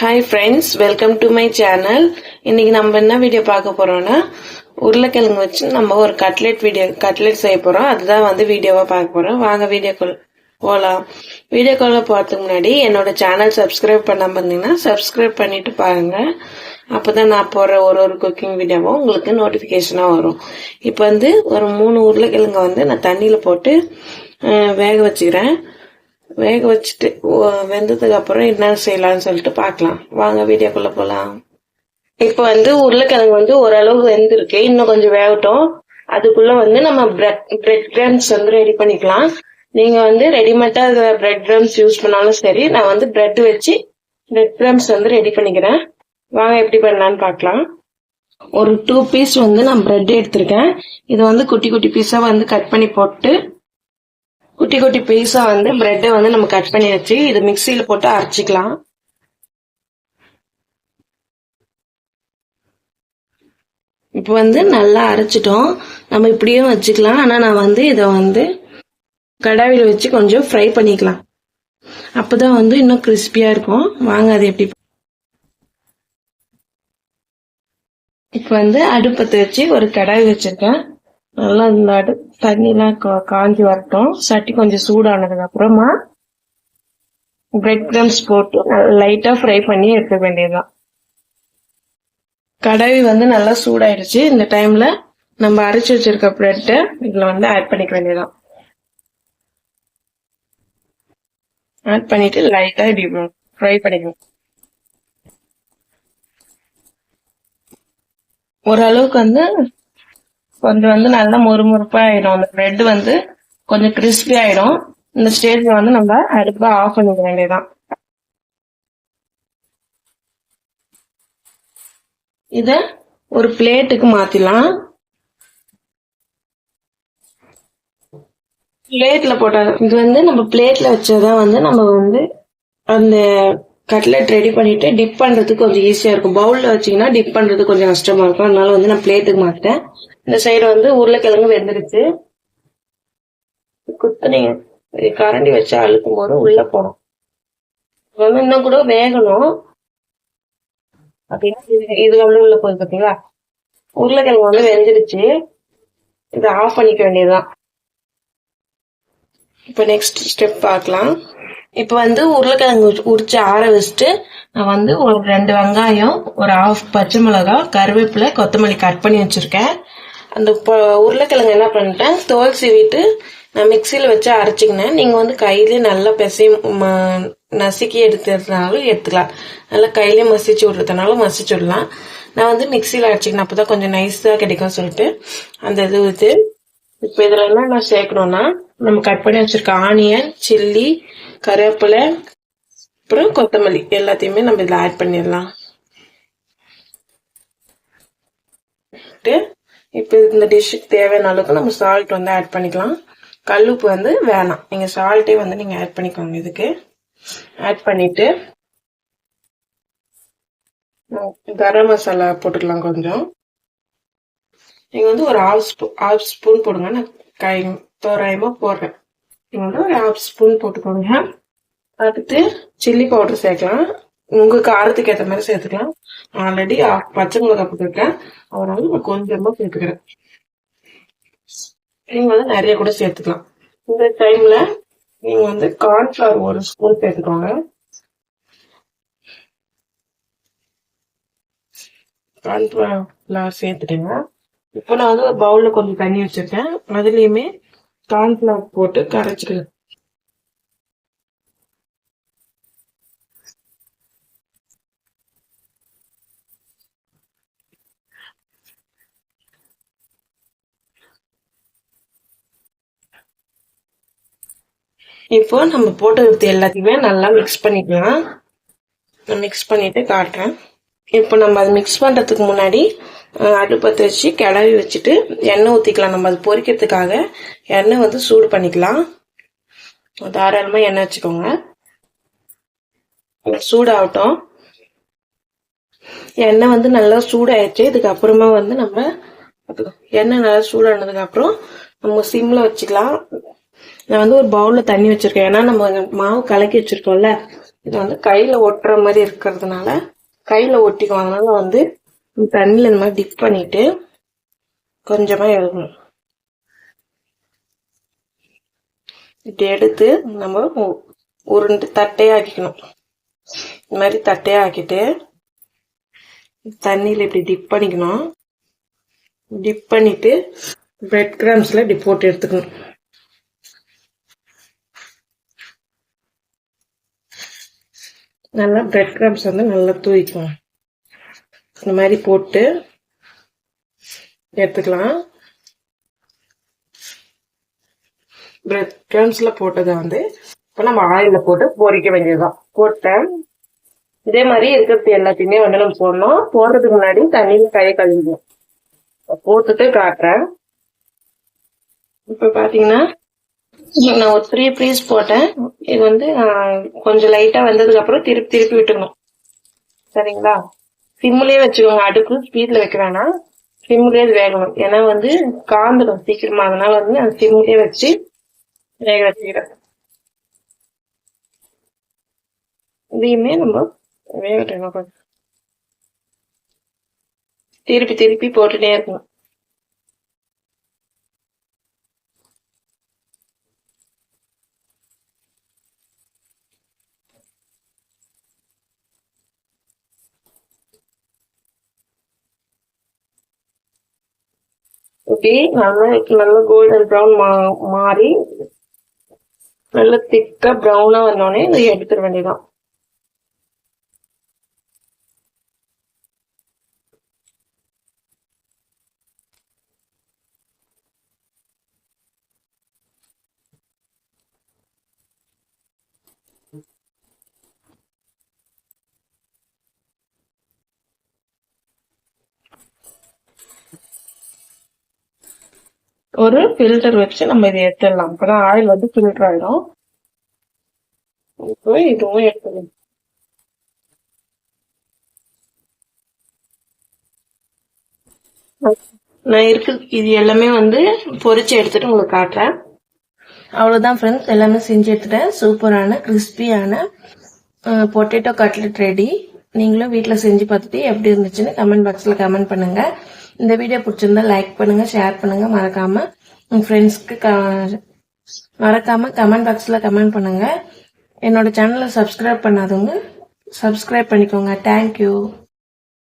Hi friends welcome to my channel இன்னைக்கு நம்ம என்ன வீடியோ பார்க்க போறோம்னா உருளைக்கிழங்கு வச்சு நம்ம ஒரு கட்லெட் வீடியோ கட்லெட் செய்ய போறோம். அதுதான் வந்து வீடியோவா பார்க்க போறோம். வாங்க வீடியோ வீடியோக்குள் போகலாம் காலில் போகிறதுக்கு முன்னாடி என்னோட சேனல் சப்ஸ்கிரைப் பண்ணாம இருந்தீங்கன்னா சப்ஸ்கிரைப் பண்ணிட்டு பாருங்க. அப்போதான் நான் போடுற ஒரு ஒரு குக்கிங் வீடியோவும் உங்களுக்கு நோட்டிஃபிகேஷனாக வரும். இப்போ வந்து ஒரு மூணு உருளைக்கிழங்க வந்து நான் தண்ணியில போட்டு வேக வச்சுக்கிறேன். வேக வச்சுட்டு ஓ- வெந்ததுக்கு அப்புறம் என்ன செய்யலாம்னு சொல்லிட்டு பார்க்கலாம். வாங்க வீடியோக்குள்ள போலாம். இப்போ வந்து உருளைக்கிழங்கு வந்து ஓரளவு வெந்திருக்கு. இன்னும் கொஞ்சம் வேகட்டும். அதுக்குள்ள வந்து நம்ம பிரெட் பிரெட் கிராம்ஸ் வந்து ரெடி பண்ணிக்கலாம். நீங்க வந்து ரெடிமேடா பிரெட் கிரம்ஸ் யூஸ் பண்ணாலும் சரி நான் வந்து பிரெட் வச்சு பிரெட் கிரம்ஸ் வந்து ரெடி பண்ணிக்கிறேன். வாங்க எப்படி பண்ணலாம்னு பார்க்கலாம். ஒரு டூ பீஸ் வந்து நான் பிரெட் எடுத்திருக்கேன். இது வந்து குட்டி குட்டி பீஸா வந்து கட் பண்ணி போட்டு குட்டி குட்டி பீஸா வந்து பிரெட்டை வந்து நம்ம கட் பண்ணி வச்சு இது மிக்சியில போட்டு அரைச்சிக்கலாம். இப்போ வந்து நல்லா அரைச்சிட்டோம். நம்ம இப்படியும் வச்சுக்கலாம். ஆனா நான் வந்து இதை வந்து கடாவில வச்சு கொஞ்சம் ஃப்ரை பண்ணிக்கலாம். அப்பதான் வந்து இன்னும் கிறிஸ்பியா இருக்கும். வாங்க அது எப்படி இப்போ வந்து அடுப்பத்தை வச்சு ஒரு கடாய் வச்சிருக்கேன். நல்லா இந்த தண்ணிலாம் கா- காஞ்சி வரட்டும். சட்டி கொஞ்சம் சூடானதுக்கு அப்புறமா பிரெட் கிரம்ஸ் போட்டு லைட்டா ஃப்ரை பண்ணி எடுக்க வேண்டியதுதான். கடாய் வந்து நல்லா சூடாயிடுச்சு. இந்த டைம்ல நம்ம அரைச்சு வச்சிருக்க பிரெட்டை இதுல வந்து ஆட் பண்ணிக்க வேண்டியதுதான். ஆட் பண்ணிட்டு லைட்டா இப்படி ஃப்ரை பண்ணிக்கணும். ஓரளவுக்கு வந்து கொஞ்சம் வந்து நல்லா மொறுமொறுப்பா ஆயிடும் அந்த பிரெட் வந்து கொஞ்சம் கிறிஸ்பி ஆயிடும். இந்த ஸ்டேஜ்ல வந்து நம்ம அடுப்பை ஆஃப் பண்ணிக்க வேண்டியதான் இத ஒரு பிளேட்டுக்கு மாத்திடலாம். பிளேட்ல போட்ட இது வந்து நம்ம பிளேட்ல வச்சதான் வந்து நம்ம வந்து அந்த கட்லெட் ரெடி பண்ணிட்டு டிப் பண்றதுக்கு கொஞ்சம் ஈஸியா இருக்கும். பவுல்ல வச்சீங்கன்னா டிப் பண்றது கொஞ்சம் கஷ்டமா இருக்கும். அதனால வந்து நான் பிளேட்டுக்கு மாத்திட்டேன். இந்த சைடு வந்து உருளைக்கிழங்கு வெந்துருச்சு. குத்துனீங்க கரண்டி வச்சு அழுத்தும் போது உள்ள போடும் இது வந்து இன்னும் கூட வேகணும். அப்படின்னா இது வந்து உள்ள போகுது பாத்தீங்களா? உருளைக்கிழங்கு வந்து வெந்துருச்சு. இதை ஆஃப் பண்ணிக்க வேண்டியதுதான். இப்போ நெக்ஸ்ட் ஸ்டெப் பார்க்கலாம். இப்போ வந்து உருளைக்கிழங்கு உரிச்சு ஆற வச்சுட்டு நான் வந்து ஒரு ரெண்டு வெங்காயம் ஒரு ஆஃப் பச்சை மிளகாய் கருவேப்பிலை கொத்தமல்லி கட் பண்ணி வச்சிருக்கேன். அந்த உருளைக்கிழங்கு என்ன பண்ணிட்டேன்? தோல் சீவிட்டு நான் மிக்சியில் வச்சு அரைச்சிக்கினேன். நீங்கள் வந்து கையிலே நல்லா பிசையும் ம- நசுக்கி எடுத்துறதுனாலும் எடுத்துக்கலாம். நல்லா கையிலே மசிச்சு விடுறதுனாலும் மசிச்சு விடலாம். நான் வந்து மிக்சியில் அரைச்சிக்கினேன். அப்போ தான் கொஞ்சம் நைஸாக கிடைக்கும் சொல்லிட்டு அந்த இது இது இப்போ இதில் என்ன நான் சேர்க்கணும்னா நம்ம கட் பண்ணி வச்சுருக்க ஆனியன் சில்லி கருவேப்பிலை அப்புறம் கொத்தமல்லி எல்லாத்தையுமே நம்ம இதில் ஆட் பண்ணிடலாம். இப்போ இந்த டிஷ்ஷுக்கு தேவையான அளவுக்கு நம்ம சால்ட் வந்து ஆட் பண்ணிக்கலாம். கல்லுப்பு வந்து வேணாம். நீங்கள் சால்ட்டே வந்து நீங்கள் ஆட் பண்ணிக்கோங்க இதுக்கு. ஆட் பண்ணிவிட்டு கரம் மசாலா போட்டுக்கலாம் கொஞ்சம். நீங்கள் வந்து ஒரு ஹாஃப் ஸ்பூன் ஹாஃப் ஸ்பூன் போடுங்க. நான் கை தோராயமாக போடுறேன். நீங்கள் வந்து ஒரு ஹாஃப் ஸ்பூன் போட்டுக்கோங்க. அடுத்து சில்லி பவுடர் சேர்க்கலாம். உங்க காரத்துக்கு ஏற்ற மாதிரி சேர்த்துக்கலாம். ஆல்ரெடி பச்சை மிளகா போட்டுருக்கேன். அதனால நான் கொஞ்சமா சேர்த்துக்கிறேன். நீங்க வந்து நிறைய கூட சேர்த்துக்கலாம். இந்த டைம்ல நீங்க வந்து கார்ன்ஃபிளவர் ஒரு ஸ்பூன் சேர்த்துக்கோங்க. கார்ன்ஃபிளவர் சேர்த்துட்டேங்க. இப்போ நான் வந்து பவுலில் பவுல்ல கொஞ்சம் தண்ணி வச்சிருக்கேன். அதுலயுமே கார்ன்ஃபிளவர் போட்டு கரைச்சிக்கிறேன் இப்போ நம்ம போட்டது எல்லாத்தையுமே நல்லா மிக்ஸ் பண்ணிக்கலாம். நான் மிக்ஸ் பண்ணிட்டு காட்டுறேன். இப்போ நம்ம அதை மிக்ஸ் பண்ணுறதுக்கு முன்னாடி அஹ், அடுப்பத்தை வச்சு கிளவி வச்சுட்டு எண்ணெய் ஊற்றிக்கலாம் நம்ம அது பொரிக்கிறதுக்காக எண்ணெய் வந்து சூடு பண்ணிக்கலாம். தாராளமாக எண்ணெய் வச்சுக்கோங்க. சூடாகட்டும். எண்ணெய் வந்து நல்லா சூடாயிடுச்சு இதுக்கப்புறமா வந்து நம்ம எண்ணெய் நல்லா சூடானதுக்கப்புறம் நம்ம சிம்மில் வச்சுக்கலாம். நான் வந்து ஒரு பவுல்ல தண்ணி வச்சிருக்கேன். ஏன்னா நம்ம மாவு கலக்கி வச்சிருக்கோம்ல. இது வந்து கையில் ஒட்டுற மாதிரி இருக்கிறதுனால கையில் ஒட்டிக்கும். அதனால வந்து தண்ணியில் இந்த மாதிரி டிப் பண்ணிட்டு கொஞ்சமா எழுதணும். இப்படி எடுத்து நம்ம உருண்டு தட்டையாக்கிக்கணும் இந்த மாதிரி தட்டையா ஆக்கிட்டு தண்ணியில இப்படி டிப் பண்ணிக்கணும். டிப் பண்ணிட்டு பிரெட் கிராம்ஸில் இப்படி போட்டு எடுத்துக்கணும். நல்லா பிரெட் கிரம்ஸ் வந்து நல்லா தூவிக்கும் இந்த மாதிரி போட்டு எடுத்துக்கலாம். பிரெட் கிரம்ஸில் போட்டதை வந்து இப்போ நம்ம ஆயிலில் போட்டு பொரிக்க வேண்டியதுதான். போட்டேன். இதே மாதிரி இருக்கிறது எல்லாத்தையுமே வந்து நம்ம போடணும். போடுறதுக்கு முன்னாடி தண்ணியில் கையை கழுவிக்கணும் போட்டுட்டு காட்டுறேன். இப்போ பார்த்தீங்கன்னா நான் ஒரு த்ரீ பீஸ் போட்டேன். இது வந்து கொஞ்சம் லைட்டா வந்ததுக்கு அப்புறம் திருப்பி திருப்பி விட்டுக்கணும் சரிங்களா? சிம்லயே வச்சுக்கோங்க. அடுப்பு ஸ்பீட்ல வைக்க வேணாம். சிம்லயே அது வேகணும். ஏன்னா வந்து காந்துடும் சீக்கிரமா. அதனால வந்து அந்த சிம்லயே வச்சு வேக வச்சுக்கிறேன். இதையுமே நம்ம வேகட்டணும் கொஞ்சம். திருப்பி திருப்பி போட்டுட்டே இருக்கணும். ஓகே நல்லா நல்ல கோல்டன் ப்ரௌன் மா மாறி நல்ல திக்கா ப்ரௌனாக வந்தோடனே இதை எடுத்துட வேண்டியதான் ஒரு ஃபில்டர் வச்சு நம்ம இதை எடுத்துடலாம். அப்பதான் ஆயில் வந்து ஃபில்டர் ஆகிடும் இப்போ இதுவும் எடுத்துடலாம். நான் இருக்கு இது எல்லாமே வந்து பொரிச்சு எடுத்துட்டு உங்களுக்கு காட்டுறேன். அவ்வளோதான் ஃப்ரெண்ட்ஸ் எல்லாமே செஞ்சு எடுத்துட்டேன். சூப்பரான கிறிஸ்பியான பொட்டேட்டோ கட்லெட் ரெடி நீங்களும் வீட்டில் செஞ்சு பார்த்துட்டு எப்படி இருந்துச்சுன்னு கமெண்ட் பாக்ஸில் கமெண்ட் பண்ணுங்க. இந்த வீடியோ பிடிச்சிருந்தா லைக் பண்ணுங்க ஷேர் பண்ணுங்க. மறக்காம உங்க ஃப்ரெண்ட்ஸ்க்கு மறக்காம கமெண்ட் பாக்ஸில் கமெண்ட் பண்ணுங்க. என்னோட சேனலை சப்ஸ்கிரைப் பண்ணாதவங்க சப்ஸ்கிரைப் பண்ணிக்கோங்க. தேங்க்யூ